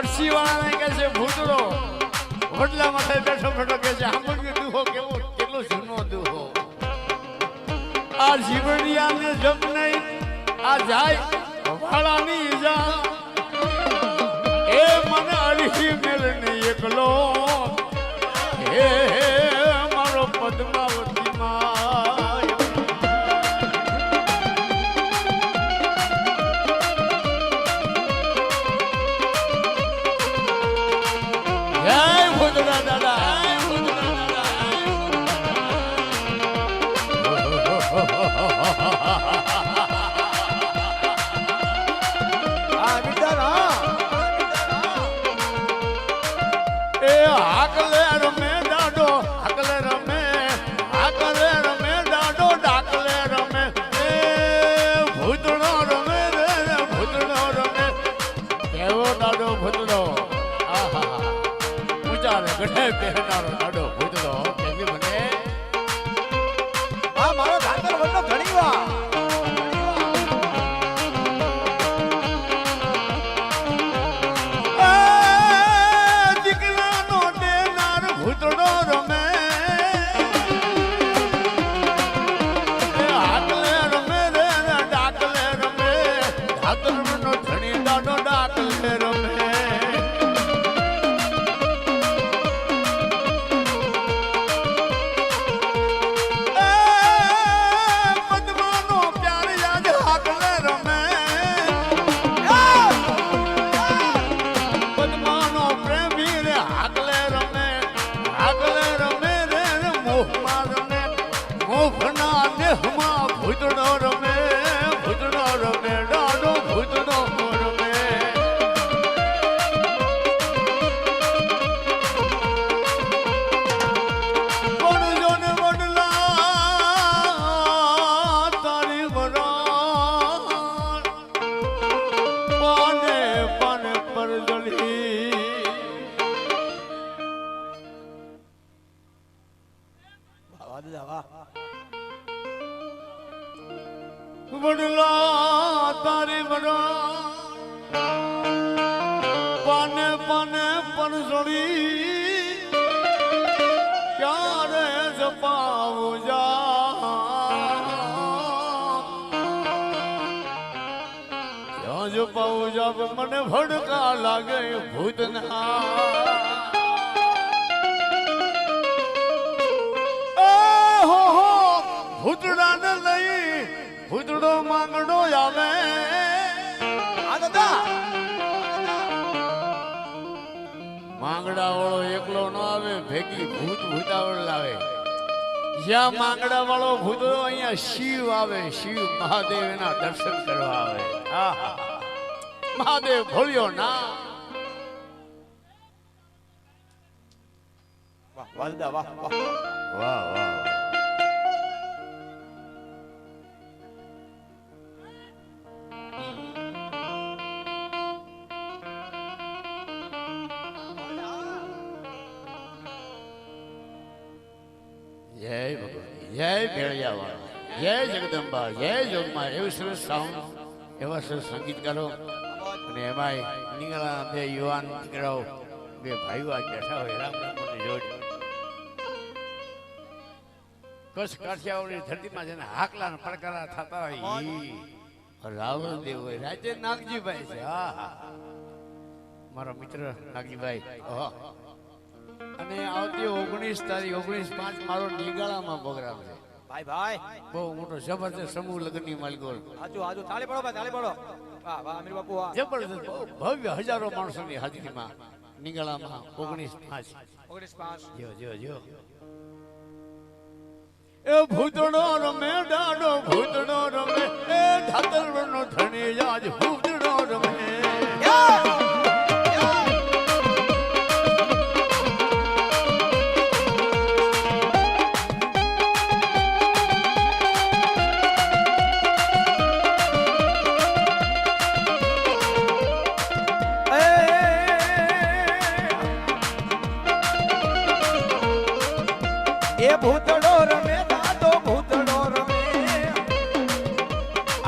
અરસી વાળાને કહે છે, ભૂતડો. હોટલા માથે બેઠો બેઠો કહે છે આંબળ્યું દુહો કેવો, કેટલો જૂનો દુહો. આ જીવડિયાને જમ નહીં, આ જાય વાળાની ઈજા. એ મને અડી મેળની એકલો ઊંચા રે ગઢે પહેરનારો દાડો ભૂતળો કેવી વડલા તારી વડા પાને પાને જલી ક્યારે જપાવું જા? ક્યાં જપાવું જા? મને ભડકા લાગે ભૂતના. ભૂતડાને લઈ ભૂતડો માંગડો આવે. દાદા. માંગડા વાળો એકલો ન આવે ભેગી ભૂત ભૂતાવળ લાવે. જ્યાં માંગડા વાળો ભૂતડો અહીંયા શિવ આવે શિવ મહાદેવ એના દર્શન કરવા આવે. આહા. મહાદેવ ભોળ્યો ના. વાહ વાહ. વાહ વાહ વાહ. જય ભગવાન. જય ભેળિયાવાળા. જય જગદંબા. જય જોગમાં એવું સરસ સાઉન્ડ એવા સરસ સંગીતકારો. અને એમાંય નીકળા બે યુવાન દીકરાઓ, બે ભાઈઓ આ બેઠા હોય, રામ રામ જોડ કચ્છ કાઠિયાવાડની ધરતીમાં જેને હાકલા પડકારા થતા હોય રાવણ દેવ હોય. રાજે નાગજીભાઈ છે. હા હા. મારો મિત્ર નાગજીભાઈ. ઓહો. અને આવતી ઓગણીસ તારીખ ઓગણીસ પાંચ મારો નિગાળામાં પ્રોગ્રામ છે. ભાઈ ભાઈ. બહુ મોટો જબરદસ્ત સમૂહ લગ્નની માલગોલ આજુ આજુ તાળી પડો ભાઈ તાળી પડો. વાહ વાહ અમીર બાપુ વાહ. જબરદસ્ત ભવ્ય હજારો માણસોની હાજરીમાં નિગાળામાં ઓગણીસ પાંચ. ઓગણીસ પાંચ. જો જો જો. એ ભૂતડો રમે ડાડો ભૂતડો રમે. એ ધાતરનો ધણી આજ ભૂતડો રમે.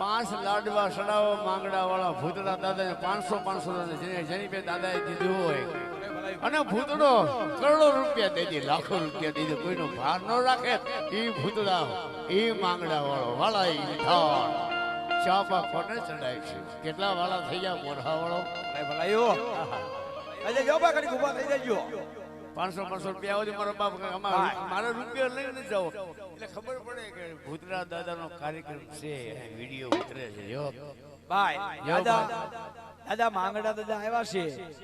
પાંચ લાડવા સડાવો માંગડા વાળા ભૂતડા દાદાને પાંચસો પાંચસો જેને બે દાદાએ દીધું હોય. અને ભૂતડો કરોડો રૂપિયા દે દે, લાખો રૂપિયા દે દે, કોઈનો ભાર ન રાખે. એ ભૂતડા એ માંગડા વાળો વાળા એ મીઠાણ ચાપા કોને ચડાય છે. કેટલા વાળા થઈ ગયા મોઢા વાળો ભલાઈઓ. આજે જોબા કરી ઊભા થઈ જજો. પાંચસો પાંચસો રૂપિયા આવજો મારો બાપ મારા રૂપિયા લઈને જાઓ. એટલે ખબર પડે કે ભૂતરા દાદાનો કાર્યક્રમ છે વીડિયો ઉતરે છે. જો ભાઈ દાદા દાદા માંગડા દાદા આવ્યા છે.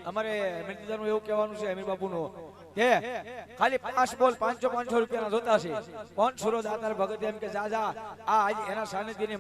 અમારે અમીર દાદાનું એવું કહેવાનું છે અમીર બાપુનું. કે ખાલી પાંચ બોલ પાંચસો પાંચસો રૂપિયાના જોતા છે. કોણ સુરો દાતાર ભગત એમ કે જા જા આ આજ એના સાનિધ્યની